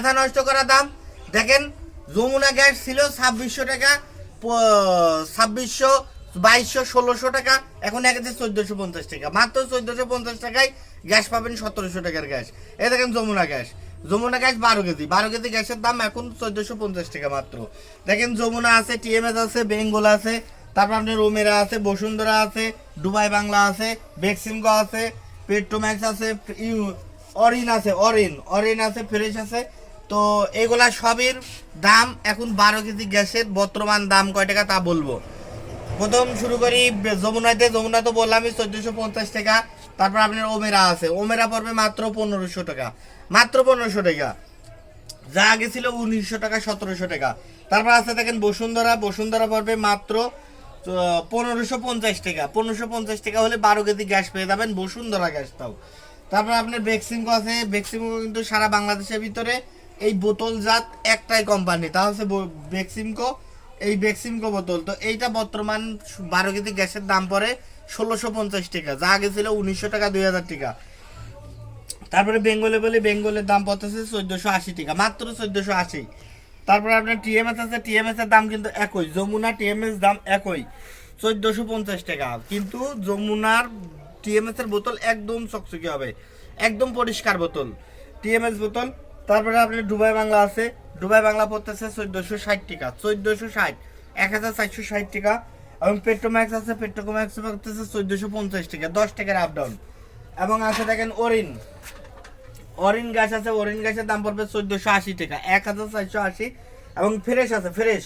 মাথা নষ্ট করা দাম। দেখেন, যমুনা গ্যাস ছিল ছাব্বিশশো টাকা ছাব্বিশশো, বাইশশো, ষোলোশো টাকা, এখন এক হাজার চোদ্দোশো পঞ্চাশ টাকা। মাত্র চোদ্দোশো পঞ্চাশ টাকায় গ্যাস পাবেন সতেরোশো টাকার গ্যাস। এ দেখেন যমুনা গ্যাস। যমুনা গ্যাস বারো কেজি। বারো কেজি গ্যাসের দাম এখন চোদ্দোশো পঞ্চাশ টাকা মাত্র। দেখেন যমুনা আছে টিএমএস আছে, বেঙ্গল আছে, তারপর আপনার রোমেরা আছে, বসুন্ধরা আছে, দুবাই বাংলা আছে বেক্সিমগো আছে, পেট্রোম্যাক্স আছে অরিন আছে, অরিন। অরিন আছে, ফ্রেশ আছে। তো এগুলা সবের দাম এখন বারো কেজি গ্যাসের বর্তমান দাম কয় টাকা তা বলব। প্রথম শুরু করি যমুনাতে যমুনা তো বললামই চোদ্দশো পঞ্চাশ টাকা, তারপর আপনার ওমেরা আছে। ওমেরা পড়বে মাত্র পনেরোশো টাকা, মাত্র পনেরোশো টাকা। যা আগে ছিল উনিশশো টাকা, সতেরোশো টাকা। তারপর আছে দেখেন বসুন্ধরা বসুন্ধরা পড়বে মাত্র পনেরোশো পঞ্চাশ টাকা। পনেরোশো পঞ্চাশ টাকা হলে বারো কেজি গ্যাস পেয়ে যাবেন বসুন্ধরা গ্যাসটাও তারপর আপনার বেক্সিমকো আছে বেক্সিমকো কিন্তু সারা বাংলাদেশের ভিতরে। এই বোতল জাত একটাই কোম্পানি তা হচ্ছে বেক্সিমকো এই বেক্সিমকো বোতল, তো এইটা বর্তমান বারো কেজি গ্যাসের দাম পড়ে ষোলোশো পঞ্চাশ টাকা। যা আগে ছিল উনিশশো টাকা, দুই হাজার টাকা। তারপরে বেঙ্গলে বলে, বেঙ্গলের দাম পড়তেছে চোদ্দশো আশি টাকা, মাত্র চোদ্দশো আশি। তারপরে আপনার টিএমএস আছে টিএমএস এর দাম কিন্তু একই, যমুনা টিএমএস দাম একই, চোদ্দশো পঞ্চাশ টাকা। কিন্তু যমুনার টিএমএস এর বোতল একদম চকচকে হবে, একদম পরিষ্কার বোতল। টিএমএস বোতল তারপরে আপনার দুবাই বাংলা আছে। দুবাই বাংলা পড়তেছে চোদ্দশো ষাট টাকা। চোদ্দশো ষাট, এক হাজার চারশো ষাট টাকা। এবং পেট্রোম্যাক্স আছে পেট্রোম্যাক্স পড়তেছে চোদ্দশো পঞ্চাশ টাকা, দশ টাকার আপ ডাউন এবং আছে দেখেন ওরিন অরিন গাছ আছে, অরিন গাছের দাম পড়বে চোদ্দশো আশি টাকা, এক হাজার চারশো আশি। এবং ফ্রেশ আছে, ফ্রেশ।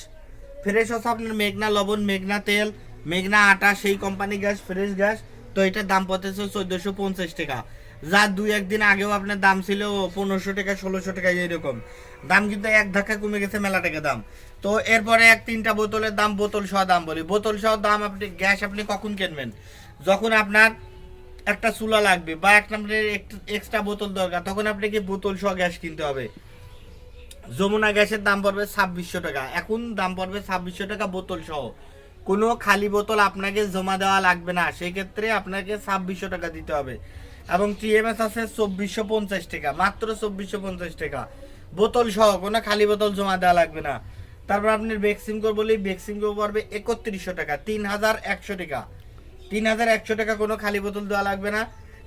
ফ্রেশ আছে আপনার মেঘনা লবণ, মেঘনা তেল, মেঘনা আটা, সেই কোম্পানি গ্যাস ফ্রেশ গ্যাস তো এটার দাম পড়তেছে চোদ্দশো পঞ্চাশ টাকা। যা দুই একদিন আগেও আপনার দাম ছিল পনেরোশো টাকা, ষোলোশো টাকা, এইরকম। দাম কিন্তু এক ধাক্কা কমে গেছে মেলা টাকা দাম। তো এরপরে এক তিনটা বোতলের দাম বোতল সহ দাম বলি। বোতল সহ দাম আপনি, গ্যাস আপনি কখন কিনবেন? যখন আপনার একটা চুলা লাগবে বা এক নম্বরের এক্সট্রা বোতল দরকার, তখন আপনাকে বোতল সহ গ্যাস কিনতে হবে? যমুনা গ্যাসের দাম পড়বে ছাব্বিশশো টাকা। এখন দাম পড়বে ছাব্বিশশো টাকা বোতল সহ কোনো খালি বোতল আপনাকে জমা দেওয়া লাগবে না। সেক্ষেত্রে আপনাকে ছাব্বিশশো টাকা দিতে হবে। এবং টিএমএস আছে চব্বিশশো পঞ্চাশ টাকা, মাত্র চব্বিশশো পঞ্চাশ টাকা। বোতল সহ, কোনো খালি বোতল জমা দেওয়া লাগবে না। তারপর আপনি বেক্সিমকো বলি বেক্সিমকো পড়বে একত্রিশশো টাকা তিন হাজার একশো টাকা। তিন হাজার একশো টাকা কোনো খালি বোতল দেওয়া লাগবে না।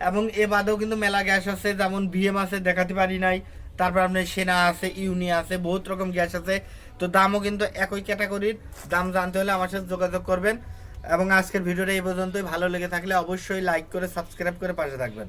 এবং এ বাদেও কিন্তু মেলা গ্যাস আছে, যেমন ভিএম আছে, দেখাতে পারি নাই। তারপর আপনার সেনা আছে, ইউনি আছে, বহুত রকম গ্যাস আছে। তো দামও কিন্তু একই ক্যাটাগরির। দাম জানতে হলে আমার সাথে যোগাযোগ করবেন। এবং আজকের ভিডিওটা এই পর্যন্তই। ভালো লেগে থাকলে অবশ্যই লাইক করে সাবস্ক্রাইব করে পাশে থাকবেন।